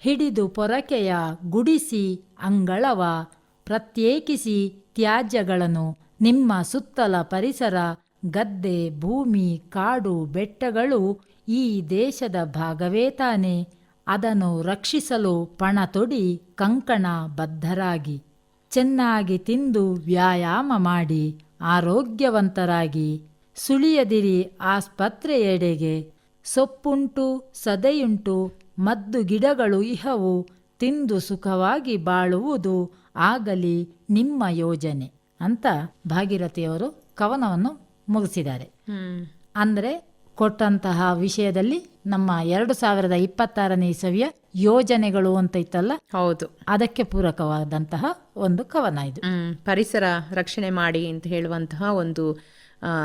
ಹಿಡಿದು ಪೊರಕೆಯ ಗುಡಿಸಿ, ಅಂಗಳವ, ಪ್ರತ್ಯೇಕಿಸಿ ತ್ಯಾಜ್ಯಗಳನ್ನು ನಿಮ್ಮ ಸುತ್ತಲ ಪರಿಸರ ಗದ್ದೆ, ಭೂಮಿ, ಕಾಡು, ಬೆಟ್ಟಗಳು ಈ ದೇಶದ ಭಾಗವೇ ತಾನೆ. ಅದನ್ನು ರಕ್ಷಿಸಲು ಪಣ ತೊಡಿ ಕಂಕಣ ಬದ್ಧರಾಗಿ. ಚೆನ್ನಾಗಿ ತಿಂದು ವ್ಯಾಯಾಮ ಮಾಡಿ ಆರೋಗ್ಯವಂತರಾಗಿ. ಸುಳಿಯದಿರಿ ಆಸ್ಪತ್ರೆಯೆಡೆಗೆ. ಸೊಪ್ಪುಂಟು, ಸದೆಯುಂಟು, ಮದ್ದು ಗಿಡಗಳು ಇಹವು ತಿಂದು ಸುಖವಾಗಿ ಬಾಳುವುದು ಆಗಲಿ ನಿಮ್ಮ ಯೋಜನೆ. ಅಂತ ಭಾಗೀರಥಿಯವರು ಕವನವನ್ನು ಮುಗಿಸಿದ್ದಾರೆ. ಅಂದರೆ ಕೊಟ್ಟಂತಹ ವಿಷಯದಲ್ಲಿ ನಮ್ಮ ಎರಡು ಸಾವಿರದ ಇಪ್ಪತ್ತಾರನೇ ಇಸವಿಯ ಯೋಜನೆಗಳು ಅಂತ ಇತ್ತಲ್ಲ? ಹೌದು. ಅದಕ್ಕೆ ಪೂರಕವಾದಂತಹ ಒಂದು ಕವನ ಇದು. ಪರಿಸರ ರಕ್ಷಣೆ ಮಾಡಿ ಅಂತ ಹೇಳುವಂತಹ ಒಂದು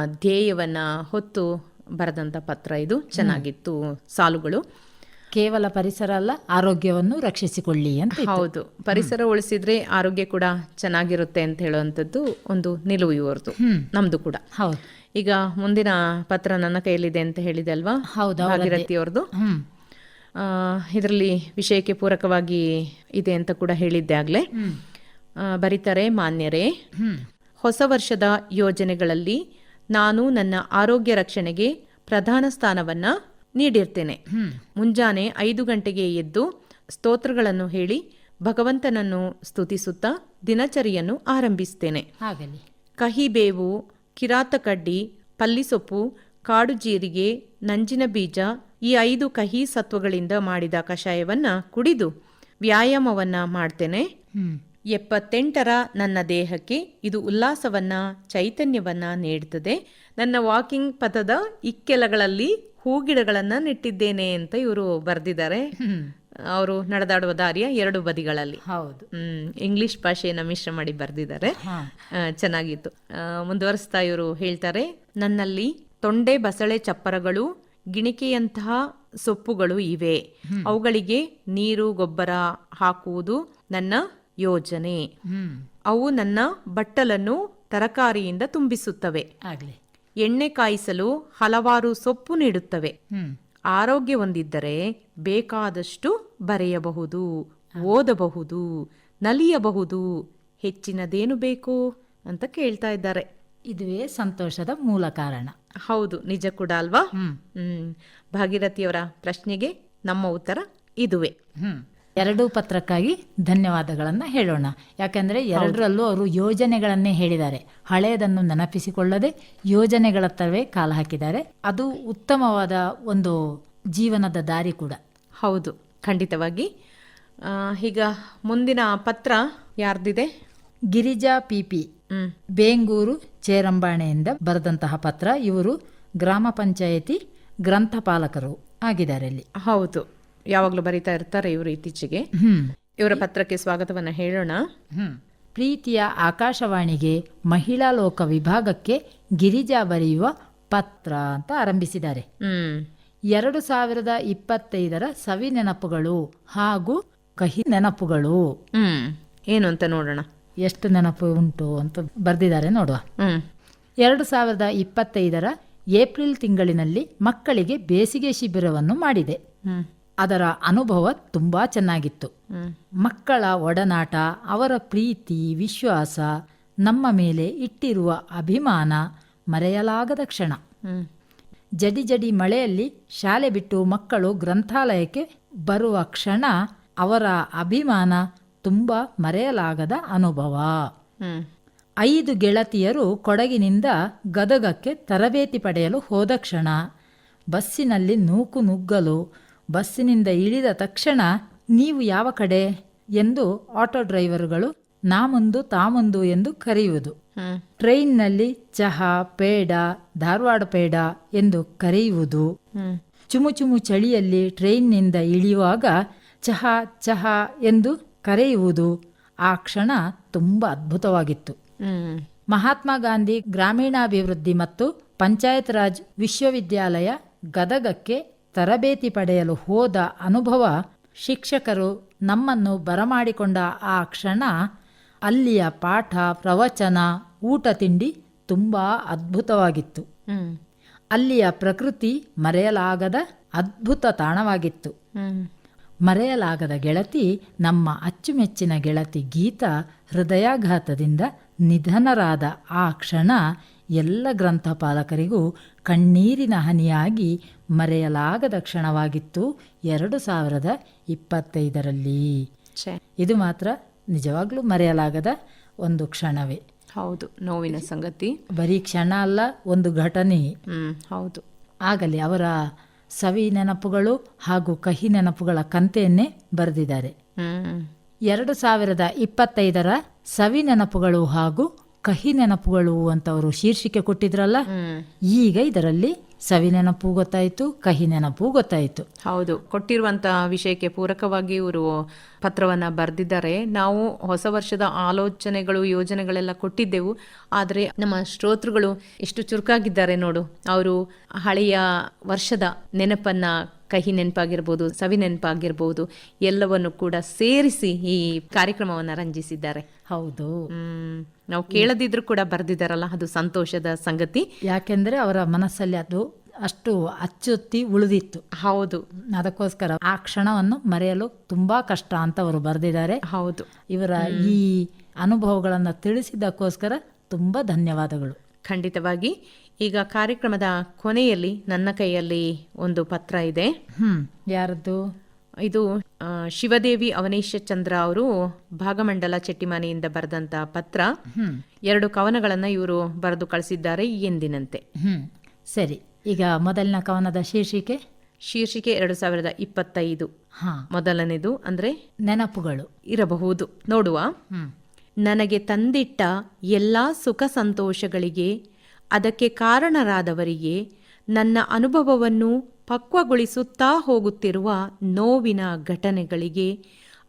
ಧ್ಯೇಯವನ್ನ ಹೊತ್ತು ಬರೆದಂತ ಪತ್ರ ಇದು. ಚೆನ್ನಾಗಿತ್ತು ಸಾಲುಗಳು. ಕೇವಲ ಪರಿಸರ ಅಲ್ಲ ಆರೋಗ್ಯವನ್ನು ರಕ್ಷಿಸಿಕೊಳ್ಳಿ ಅಂತ. ಹೌದು. ಪರಿಸರ ಉಳಿಸಿದ್ರೆ ಆರೋಗ್ಯ ಕೂಡ ಚೆನ್ನಾಗಿರುತ್ತೆ ಅಂತ ಹೇಳುವಂಥದ್ದು ಒಂದು ನಿಲುವು ಇವರದು ನಮ್ದು ಕೂಡ. ಹೌದು. ಈಗ ಮುಂದಿನ ಪತ್ರ ನನ್ನ ಕೈಯಲ್ಲಿದೆ ಅಂತ ಹೇಳಿದೆ ಅಲ್ವಾ ಹೌದು, ಹ್ಮ್. ಇದರಲ್ಲಿ ವಿಷಯಕ್ಕೆ ಪೂರಕವಾಗಿ ಇದೆ ಅಂತ ಕೂಡ ಹೇಳಿದ್ದೆ ಆಗ್ಲೇ. ಆ, ಬರೀತಾರೆ ಮಾನ್ಯರೇ. ಹೊಸ ವರ್ಷದ ಯೋಜನೆಗಳಲ್ಲಿ ನಾನು ನನ್ನ ಆರೋಗ್ಯ ರಕ್ಷಣೆಗೆ ಪ್ರಧಾನ ಸ್ಥಾನವನ್ನ ನೀಡಿರ್ತೇನೆ. ಮುಂಜಾನೆ ಐದು ಗಂಟೆಗೆ ಎದ್ದು ಸ್ತೋತ್ರಗಳನ್ನು ಹೇಳಿ ಭಗವಂತನನ್ನು ಸ್ತುತಿಸುತ್ತಾ ದಿನಚರಿಯನ್ನು ಆರಂಭಿಸ್ತೇನೆ. ಕಹಿ ಕಹಿಬೇವು ಕಿರಾತಕಡ್ಡಿ ಪಲ್ಲಿಸೊಪ್ಪು ಕಾಡು ಜೀರಿಗೆ ನಂಜಿನ ಬೀಜ ಈ ಐದು ಕಹಿ ಸತ್ವಗಳಿಂದ ಮಾಡಿದ ಕಷಾಯವನ್ನ ಕುಡಿದು ವ್ಯಾಯಾಮವನ್ನ ಮಾಡ್ತೇನೆ. ಎಪ್ಪತ್ತೆಂಟರ ನನ್ನ ದೇಹಕ್ಕೆ ಇದು ಉಲ್ಲಾಸವನ್ನ ಚೈತನ್ಯವನ್ನ ನೀಡುತ್ತದೆ ನನ್ನ ವಾಕಿಂಗ್ ಪಥದ ಇಕ್ಕೆಲಗಳಲ್ಲಿ ಹೂಗಿಡಗಳನ್ನ ನೆಟ್ಟಿದ್ದೇನೆ ಅಂತ ಇವರು ಬರೆದಿದ್ದಾರೆ. ಅವರು ನಡೆದಾಡುವ ದಾರಿಯ ಎರಡು ಬದಿಗಳಲ್ಲಿ. ಹೌದು. ಹ್ಮ್ ಇಂಗ್ಲಿಷ್ ಭಾಷೆಯನ್ನ ಮಿಶ್ರ ಮಾಡಿ ಬರೆದಿದ್ದಾರೆ. ಚೆನ್ನಾಗಿತ್ತು. ಮುಂದುವರಿಸ್ತಾ ಇವರು ಹೇಳ್ತಾರೆ ನನ್ನಲ್ಲಿ ತೊಂಡೆ ಬಸಳೆ ಚಪ್ಪರಗಳು ಗಿಣಿಕೆಯಂತಹ ಸೊಪ್ಪುಗಳು ಇವೆ. ಅವುಗಳಿಗೆ ನೀರು ಗೊಬ್ಬರ ಹಾಕುವುದು ನನ್ನ ಯೋಜನೆ. ಅವು ನನ್ನ ಬಟ್ಟಲನ್ನು ತರಕಾರಿಯಿಂದ ತುಂಬಿಸುತ್ತವೆ. ಆಗಲಿ. ಎಣ್ಣೆ ಕಾಯಿಸಲು ಹಲವಾರು ಸೊಪ್ಪು ನೀಡುತ್ತವೆ. ಆರೋಗ್ಯ ಹೊಂದಿದ್ದರೆ ಬೇಕಾದಷ್ಟು ಬರೆಯಬಹುದು ಓದಬಹುದು ನಲಿಯಬಹುದು. ಹೆಚ್ಚಿನದೇನು ಬೇಕು ಅಂತ ಕೇಳ್ತಾ ಇದ್ದಾರೆ. ಇದುವೇ ಸಂತೋಷದ ಮೂಲ ಕಾರಣ. ಹೌದು ನಿಜ ಕೂಡ ಅಲ್ವಾ? ಹ್ಮ್. ಹ್ಮ್. ಭಾಗೀರಥಿಯವರ ಪ್ರಶ್ನೆಗೆ ನಮ್ಮ ಉತ್ತರ ಇದುವೇ. ಹ್ಮ್. ಎರಡೂ ಪತ್ರಕ್ಕಾಗಿ ಧನ್ಯವಾದಗಳನ್ನು ಹೇಳೋಣ. ಯಾಕೆಂದರೆ ಎರಡರಲ್ಲೂ ಅವರು ಯೋಜನೆಗಳನ್ನೇ ಹೇಳಿದ್ದಾರೆ. ಹಳೆಯದನ್ನು ನೆನಪಿಸಿಕೊಳ್ಳದೆ ಯೋಜನೆಗಳತ್ತವೇ ಕಾಲ ಹಾಕಿದ್ದಾರೆ. ಅದು ಉತ್ತಮವಾದ ಒಂದು ಜೀವನದ ದಾರಿ ಕೂಡ. ಹೌದು ಖಂಡಿತವಾಗಿ. ಈಗ ಮುಂದಿನ ಪತ್ರ ಯಾರ್ದಿದೆ? ಗಿರಿಜಾ ಪಿಪಿ ಪಿ ಬೇಂಗೂರು ಚೇರಂಬಾಣೆಯಿಂದ ಬರೆದಂತಹ ಪತ್ರ ಇವರು ಗ್ರಾಮ ಪಂಚಾಯಿತಿ ಗ್ರಂಥಪಾಲಕರು ಆಗಿದ್ದಾರೆ ಇಲ್ಲಿ. ಹೌದು. ಯಾವಾಗಲೂ ಬರಿತಾ ಇರ್ತಾರೆ ಇವರು ಇತ್ತೀಚೆಗೆ. ಇವರ ಪತ್ರಕ್ಕೆ ಸ್ವಾಗತವನ್ನ ಹೇಳೋಣ. ಪ್ರೀತಿಯ ಆಕಾಶವಾಣಿಗೆ ಮಹಿಳಾ ಲೋಕ ವಿಭಾಗಕ್ಕೆ ಗಿರಿಜಾ ಬರೆಯುವ ಪತ್ರ ಅಂತ ಆರಂಭಿಸಿದ್ದಾರೆ. ಎರಡು ಸಾವಿರದ ಇಪ್ಪತ್ತೈದರ ಸವಿ ನೆನಪುಗಳು ಹಾಗೂ ಕಹಿ ನೆನಪುಗಳು. ಏನು ಅಂತ ನೋಡೋಣ. ಎಷ್ಟು ನೆನಪು ಉಂಟು ಅಂತ ಬರೆದಿದ್ದಾರೆ ನೋಡುವ. ಎರಡು ಸಾವಿರದ ಇಪ್ಪತ್ತೈದರ ಏಪ್ರಿಲ್ ತಿಂಗಳಿನಲ್ಲಿ ಮಕ್ಕಳಿಗೆ ಬೇಸಿಗೆ ಶಿಬಿರವನ್ನು ಮಾಡಿದೆ. ಅದರ ಅನುಭವ ತುಂಬಾ ಚೆನ್ನಾಗಿತ್ತು. ಮಕ್ಕಳ ಒಡನಾಟ, ಅವರ ಪ್ರೀತಿ, ವಿಶ್ವಾಸ, ನಮ್ಮ ಮೇಲೆ ಇಟ್ಟಿರುವ ಅಭಿಮಾನ ಮರೆಯಲಾಗದ ಕ್ಷಣ. ಜಡಿ ಜಡಿ ಮಳೆಯಲ್ಲಿ ಶಾಲೆ ಬಿಟ್ಟು ಮಕ್ಕಳು ಗ್ರಂಥಾಲಯಕ್ಕೆ ಬರುವ ಕ್ಷಣ ಅವರ ಅಭಿಮಾನ ತುಂಬ ಮರೆಯಲಾಗದ ಅನುಭವ. ಐದು ಗೆಳತಿಯರು ಕೊಡಗಿನಿಂದ ಗದಗಕ್ಕೆ ತರಬೇತಿ ಪಡೆಯಲು ಹೋದ ಕ್ಷಣ ಬಸ್ಸಿನಲ್ಲಿ ನೂಕು ನುಗ್ಗಲು ಬಸ್ಸಿನಿಂದ ಇಳಿದ ತಕ್ಷಣ ನೀವು ಯಾವ ಕಡೆ? ಎಂದು ಆಟೋ ಡ್ರೈವರ್ಗಳು ನಾಮೊಂದು ತಾ ಮುಂದು ಎಂದು ಕರೆಯುವುದು. ಟ್ರೈನ್ನಲ್ಲಿ ಚಹಾ ಪೇಡ ಧಾರವಾಡ ಪೇಡ ಎಂದು ಕರೆಯುವುದು. ಚುಮು ಚುಮು ಚಳಿಯಲ್ಲಿ ಟ್ರೈನ್ನಿಂದ ಇಳಿಯುವಾಗ ಚಹಾ ಚಹಾ ಎಂದು ಕರೆಯುವುದು. ಆ ಕ್ಷಣ ತುಂಬ ಅದ್ಭುತವಾಗಿತ್ತು. ಮಹಾತ್ಮ ಗಾಂಧಿ ಗ್ರಾಮೀಣಾಭಿವೃದ್ಧಿ ಮತ್ತು ಪಂಚಾಯತ್ ರಾಜ್ ವಿಶ್ವವಿದ್ಯಾಲಯ ಗದಗಕ್ಕೆ ತರಬೇತಿ ಪಡೆಯಲು ಹೋದ ಅನುಭವ ಶಿಕ್ಷಕರು ನಮ್ಮನ್ನು ಬರಮಾಡಿಕೊಂಡ ಆ ಕ್ಷಣ ಅಲ್ಲಿಯ ಪಾಠ ಪ್ರವಚನ ಊಟ ತಿಂಡಿ ತುಂಬ ಅದ್ಭುತವಾಗಿತ್ತು. ಅಲ್ಲಿಯ ಪ್ರಕೃತಿ ಮರೆಯಲಾಗದ ಅದ್ಭುತ ತಾಣವಾಗಿತ್ತು. ಮರೆಯಲಾಗದ ಗೆಳತಿ ನಮ್ಮ ಅಚ್ಚುಮೆಚ್ಚಿನ ಗೆಳತಿ ಗೀತಾ ಹೃದಯಾಘಾತದಿಂದ ನಿಧನರಾದ ಆ ಕ್ಷಣ ಎಲ್ಲ ಗ್ರಂಥಪಾಲಕರಿಗೂ ಕಣ್ಣೀರಿನ ಹನಿಯಾಗಿ ಮರೆಯಲಾಗದ ಕ್ಷಣವಾಗಿತ್ತು ಎರಡು ಸಾವಿರದ ಇಪ್ಪತ್ತೈದರಲ್ಲಿ. ಇದು ಮಾತ್ರ ನಿಜವಾಗ್ಲೂ ಮರೆಯಲಾಗದ ಒಂದು ಕ್ಷಣವೇ. ಹೌದು ನೋವಿನ ಸಂಗತಿ. ಬರೀ ಕ್ಷಣ ಅಲ್ಲ ಒಂದು ಘಟನೆ. ಹೌದು. ಆಗಲಿ ಅವರ ಸವಿ ನೆನಪುಗಳು ಹಾಗೂ ಕಹಿ ನೆನಪುಗಳ ಕಂತೆಯನ್ನೇ ಬರೆದಿದ್ದಾರೆ. ಎರಡು ಸಾವಿರದ ಇಪ್ಪತ್ತೈದರ ಸವಿ ನೆನಪುಗಳು ಹಾಗೂ ಕಹಿ ನೆನಪುಗಳು ಅಂತ ಅವರು ಶೀರ್ಷಿಕೆ ಕೊಟ್ಟಿದ್ರಲ್ಲ? ಈಗ ಇದರಲ್ಲಿ ಸವಿ ನೆನಪು ಗೊತ್ತಾಯಿತು, ಕಹಿ ನೆನಪು ಗೊತ್ತಾಯಿತು. ಹೌದು. ಕೊಟ್ಟಿರುವಂತ ವಿಷಯಕ್ಕೆ ಪೂರಕವಾಗಿ ಇವರು ಪತ್ರವನ್ನ ಬರೆದಿದ್ದಾರೆ. ನಾವು ಹೊಸ ವರ್ಷದ ಆಲೋಚನೆಗಳು, ಯೋಜನೆಗಳೆಲ್ಲ ಕೊಟ್ಟಿದ್ದೆವು. ಆದರೆ ನಮ್ಮ ಶ್ರೋತೃಗಳು ಎಷ್ಟು ಚುರುಕಾಗಿದ್ದಾರೆ ನೋಡು. ಅವರು ಹಳೆಯ ವರ್ಷದ ನೆನಪನ್ನ ಕಹಿ ನೆನಪಾಗಿರ್ಬೋದು ಸವಿ ನೆನಪಾಗಿರ್ಬೋದು ಎಲ್ಲವನ್ನು ಕೂಡ ಸೇರಿಸಿ ಈ ಕಾರ್ಯಕ್ರಮವನ್ನು ರಂಜಿಸಿದ್ದಾರೆ. ಹೌದು. ನಾವು ಕೇಳದಿದ್ರು ಕೂಡ ಬರೆದಿದ್ದಾರಲ್ಲ ಅದು ಸಂತೋಷದ ಸಂಗತಿ. ಯಾಕೆಂದ್ರೆ ಅವರ ಮನಸ್ಸಲ್ಲಿ ಅದು ಅಷ್ಟು ಅಚ್ಚೊತ್ತಿ ಉಳಿದಿತ್ತು. ಹೌದು. ಅದಕ್ಕೋಸ್ಕರ ಆ ಕ್ಷಣವನ್ನು ಮರೆಯಲು ತುಂಬಾ ಕಷ್ಟ ಅಂತ ಅವರು ಬರೆದಿದ್ದಾರೆ. ಹೌದು. ಇವರ ಈ ಅನುಭವಗಳನ್ನು ತಿಳಿಸಿದ್ದಕ್ಕೋಸ್ಕರ ತುಂಬಾ ಧನ್ಯವಾದಗಳು. ಖಂಡಿತವಾಗಿ. ಈಗ ಕಾರ್ಯಕ್ರಮದ ಕೊನೆಯಲ್ಲಿ ನನ್ನ ಕೈಯಲ್ಲಿ ಒಂದು ಪತ್ರ ಇದೆ. ಹ್ಮ್ ಯಾರದ್ದು? ಇದು ಶಿವದೇವಿ ಅವನೇಶ ಚಂದ್ರ ಅವರು ಭಾಗಮಂಡಲ ಚೆಟ್ಟಿಮನೆಯಿಂದ ಬರೆದಂತ ಪತ್ರ. ಎರಡು ಕವನಗಳನ್ನ ಇವರು ಬರೆದು ಕಳಿಸಿದ್ದಾರೆ ಎಂದಿನಂತೆ. ಹ್ಮ್ ಸರಿ. ಈಗ ಮೊದಲಿನ ಕವನದ ಶೀರ್ಷಿಕೆ? ಶೀರ್ಷಿಕೆ ಎರಡು ಸಾವಿರದ ಇಪ್ಪತ್ತೈದು. ಹಾ. ಮೊದಲನೇದು ಅಂದ್ರೆ ನೆನಪುಗಳು. ಇರಬಹುದು. ನೋಡುವ. ನನಗೆ ತಂದಿಟ್ಟ ಎಲ್ಲಾ ಸುಖ ಸಂತೋಷಗಳಿಗೆ ಅದಕ್ಕೆ ಕಾರಣರಾದವರಿಗೆ ನನ್ನ ಅನುಭವವನ್ನು ಪಕ್ವಗೊಳಿಸುತ್ತಾ ಹೋಗುತ್ತಿರುವ ನೋವಿನ ಘಟನೆಗಳಿಗೆ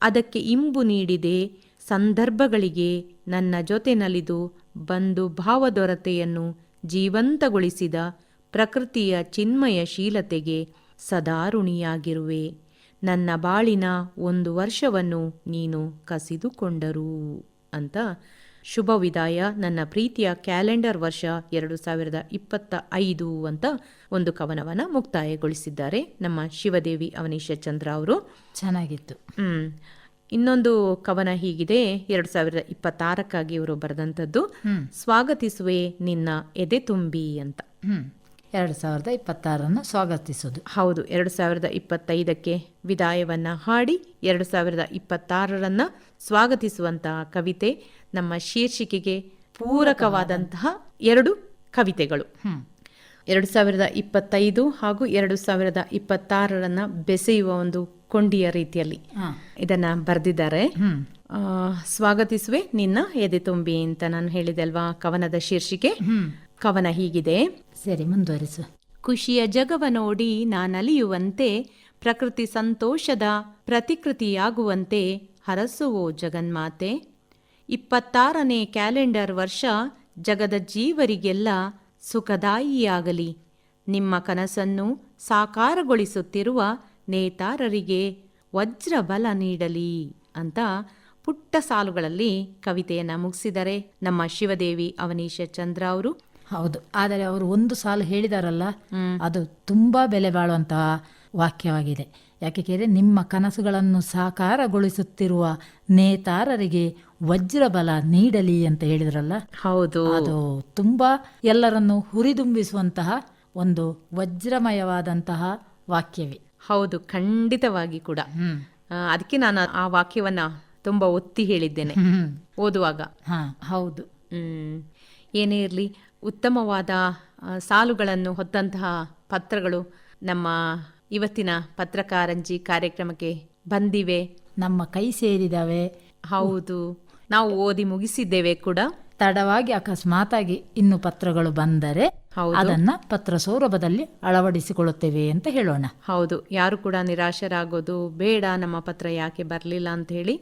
ಅದಕ್ಕೆ ಇಂಬು ನೀಡಿದೆ, ಸಂದರ್ಭಗಳಿಗೆ ನನ್ನ ಜೊತೆ ನಲಿದು ಬಂದು ಭಾವದೊರತೆಯನ್ನು ಜೀವಂತಗೊಳಿಸಿದ ಪ್ರಕೃತಿಯ ಚಿನ್ಮಯ ಶೀಲತೆಗೆ ಸದಾ ಋಣಿಯಾಗಿರುವೆ. ನನ್ನ ಬಾಳಿನ ಒಂದು ವರ್ಷವನ್ನು ನೀನು ಕಸಿದುಕೊಂಡರು, ಅಂತ ಶುಭ ವಿದಾಯ ನನ್ನ ಪ್ರೀತಿಯ ಕ್ಯಾಲೆಂಡರ್ ವರ್ಷ ಎರಡು ಸಾವಿರದ ಇಪ್ಪತ್ತ ಐದು ಅಂತ ಒಂದು ಕವನವನ್ನು ಮುಕ್ತಾಯಗೊಳಿಸಿದ್ದಾರೆ. ನಮ್ಮ ಶಿವದೇವಿ ಅವನೀಶ ಚಂದ್ರ ಅವರು. ಚೆನ್ನಾಗಿತ್ತು. ಹ್ಮ್. ಇನ್ನೊಂದು ಕವನ ಹೀಗಿದೆ. ಎರಡು ಸಾವಿರದ ಇಪ್ಪತ್ತಾರಕ್ಕಾಗಿ ಇವರು ಬರೆದಂಥದ್ದು. ಸ್ವಾಗತಿಸುವೆ ನಿನ್ನ ಎದೆ ತುಂಬಿ ಅಂತ. ಹ್ಮ್. ಎರಡು ಸಾವಿರದ ಇಪ್ಪತ್ತಾರನ್ನು ಸ್ವಾಗತಿಸೋದು ಹೌದು ಎರಡು ಸಾವಿರದ ಇಪ್ಪತ್ತೈದಕ್ಕೆ ವಿದಾಯವನ್ನು ಹಾಡಿ ಎರಡು ಸಾವಿರದ ಇಪ್ಪತ್ತಾರರನ್ನು ಸ್ವಾಗತಿಸುವಂತಹ ಕವಿತೆ ನಮ್ಮ ಶೀರ್ಷಿಕೆಗೆ ಪೂರಕವಾದಂತಹ ಎರಡು ಕವಿತೆಗಳು. ಎರಡು ಸಾವಿರದ ಇಪ್ಪತ್ತೈದು ಹಾಗೂ ಎರಡು ಸಾವಿರದ ಇಪ್ಪತ್ತಾರರನ್ನು ಬೆಸೆಯುವ ಒಂದು ಕೊಂಡಿಯ ರೀತಿಯಲ್ಲಿ ಇದನ್ನು ಬರೆದಿದ್ದಾರೆ. ಸ್ವಾಗತಿಸುವೆ ನಿನ್ನ ಎದೆ ತುಂಬಿ ಅಂತ ನಾನು ಹೇಳಿದೆ ಅಲ್ವಾ ಕವನದ ಶೀರ್ಷಿಕೆ? ಕವನ ಹೀಗಿದೆ. ಸರಿ, ಮುಂದುವರಿಸು. ಖುಷಿಯ ಜಗವ ನೋಡಿ ನಾನಲಿಯುವಂತೆ, ಪ್ರಕೃತಿ ಸಂತೋಷದ ಪ್ರತಿಕೃತಿಯಾಗುವಂತೆ ಹರಸುವೋ ಜಗನ್ಮಾತೆ. ಇಪ್ಪತ್ತಾರನೇ ಕ್ಯಾಲೆಂಡರ್ ವರ್ಷ ಜಗದ ಜೀವರಿಗೆಲ್ಲ ಸುಖದಾಯಿಯಾಗಲಿ. ನಿಮ್ಮ ಕನಸನ್ನು ಸಾಕಾರಗೊಳಿಸುತ್ತಿರುವ ನೇತಾರರಿಗೆ ವಜ್ರಬಲ ನೀಡಲಿ ಅಂತ ಪುಟ್ಟ ಸಾಲುಗಳಲ್ಲಿ ಕವಿತೆಯನ್ನು ಮುಗಿಸಿದರೆ ನಮ್ಮ ಶಿವದೇವಿ ಅವನೀಶ ಚಂದ್ರ ಅವರು ಹೌದು. ಆದರೆ ಅವರು ಒಂದು ಸಾಲು ಹೇಳಿದಾರಲ್ಲ ಅದು ತುಂಬಾ ಬೆಲೆ ಬಾಳುವಂತಹ ವಾಕ್ಯವಾಗಿದೆ. ಯಾಕೆ ಕೇಳಿದ್ರೆ ನಿಮ್ಮ ಕನಸುಗಳನ್ನು ಸಾಕಾರಗೊಳಿಸುತ್ತಿರುವ ನೇತಾರರಿಗೆ ವಜ್ರಬಲ ನೀಡಲಿ ಅಂತ ಹೇಳಿದ್ರಲ್ಲ ಹೌದು. ಅದು ತುಂಬಾ ಎಲ್ಲರನ್ನು ಹುರಿದುಂಬಿಸುವಂತಹ ಒಂದು ವಜ್ರಮಯವಾದಂತಹ ವಾಕ್ಯವೇ. ಹೌದು ಖಂಡಿತವಾಗಿ ಕೂಡ. ಅದಕ್ಕೆ ನಾನು ಆ ವಾಕ್ಯವನ್ನ ತುಂಬಾ ಒತ್ತಿ ಹೇಳಿದ್ದೇನೆ. ಓದುವಾಗ. ಹಾ ಹೌದು. ಹ್ಮ್. ಏನೇ ಇರಲಿ ಉತ್ತಮವಾದ ಸಾಲುಗಳನ್ನು ಹೊತ್ತಂತಹ ಪತ್ರಗಳು ನಮ್ಮ ಇವತ್ತಿನ ಪತ್ರಕಾರಂಜಿ ಕಾರ್ಯಕ್ರಮಕ್ಕೆ ಬಂದಿವೆ. ನಮ್ಮ ಕೈ ಸೇರಿದವೆ. ಹೌದು. ನಾವು ಓದಿ ಮುಗಿಸಿದ್ದೇವೆ ಕೂಡ. ತಡವಾಗಿ ಅಕಸ್ಮಾತಾಗಿ ಇನ್ನು ಪತ್ರಗಳು ಬಂದರೆ ಹೌದು. ಅದನ್ನ ಪತ್ರ ಸೌರಭದಲ್ಲಿ ಅಳವಡಿಸಿಕೊಳ್ಳುತ್ತೇವೆ ಅಂತ ಹೇಳೋಣ. ಹೌದು. ಯಾರು ಕೂಡ ನಿರಾಶರಾಗೋದು ಬೇಡ ನಮ್ಮ ಪತ್ರ ಯಾಕೆ ಬರಲಿಲ್ಲ ಅಂತ ಹೇಳಿ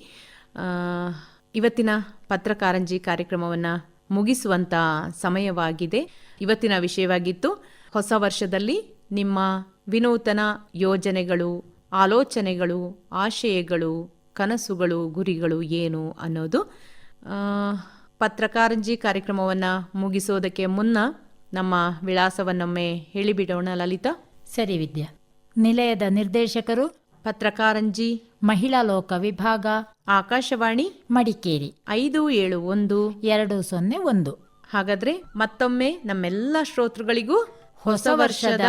ಇವತ್ತಿನ ಪತ್ರಕಾರಂಜಿ ಕಾರ್ಯಕ್ರಮವನ್ನು ಮುಗಿಸುವಂತ ಸಮಯವಾಗಿದೆ. ಇವತ್ತಿನ ವಿಷಯವಾಗಿತ್ತು, ಹೊಸ ವರ್ಷದಲ್ಲಿ ನಿಮ್ಮ ವಿನೂತನ ಯೋಜನೆಗಳು, ಆಲೋಚನೆಗಳು, ಆಶಯಗಳು, ಕನಸುಗಳು, ಗುರಿಗಳು ಏನು ಅನ್ನೋದು ಪತ್ರಕಾರಂಜಿ ಕಾರ್ಯಕ್ರಮವನ್ನು ಮುಗಿಸೋದಕ್ಕೆ ಮುನ್ನ ನಮ್ಮ ವಿಳಾಸವನ್ನೊಮ್ಮೆ ಹೇಳಿಬಿಡೋಣ ಲಲಿತಾ. ಸರಿ ವಿದ್ಯಾ. ನಿಲಯದ ನಿರ್ದೇಶಕರು ಪತ್ರಕಾರಂಜಿ ಮಹಿಳಾ ಲೋಕ ವಿಭಾಗ ಆಕಾಶವಾಣಿ ಮಡಿಕೇರಿ. ಐದು ಏಳು ಒಂದು. ಎರಡು ಸೊನ್ನೆ ಒಂದು. ಹಾಗಾದ್ರೆ ಮತ್ತೊಮ್ಮೆ ನಮ್ಮೆಲ್ಲ ಶ್ರೋತೃಗಳಿಗೂ ಹೊಸ ವರ್ಷದ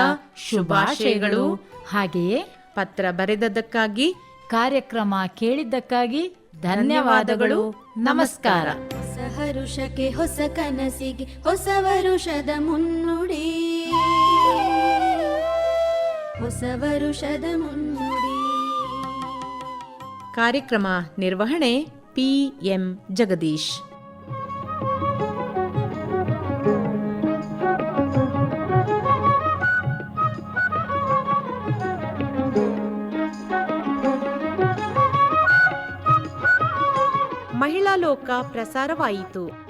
ಶುಭಾಶಯಗಳು. ಹಾಗೆಯೇ ಪತ್ರ ಬರೆದದ್ದಕ್ಕಾಗಿ ಕಾರ್ಯಕ್ರಮ ಕೇಳಿದ್ದಕ್ಕಾಗಿ ಧನ್ಯವಾದಗಳು. ನಮಸ್ಕಾರ. ಸಹರುಷಕ್ಕೆ ಹೊಸ ಕನಸಿಗೆ ಹೊಸ ವರುಷದ ಮುನ್ನುಡಿ. ಹೊಸ ವರುಷದ ಮುನ್ನುಡಿ. ಕಾರ್ಯಕ್ರಮ ನಿರ್ವಹಣೆ ಪಿ ಎಂ ಜಗದೀಶ್. ಮಹಿಳಾ ಲೋಕ ಪ್ರಸಾರವಾಯಿತು.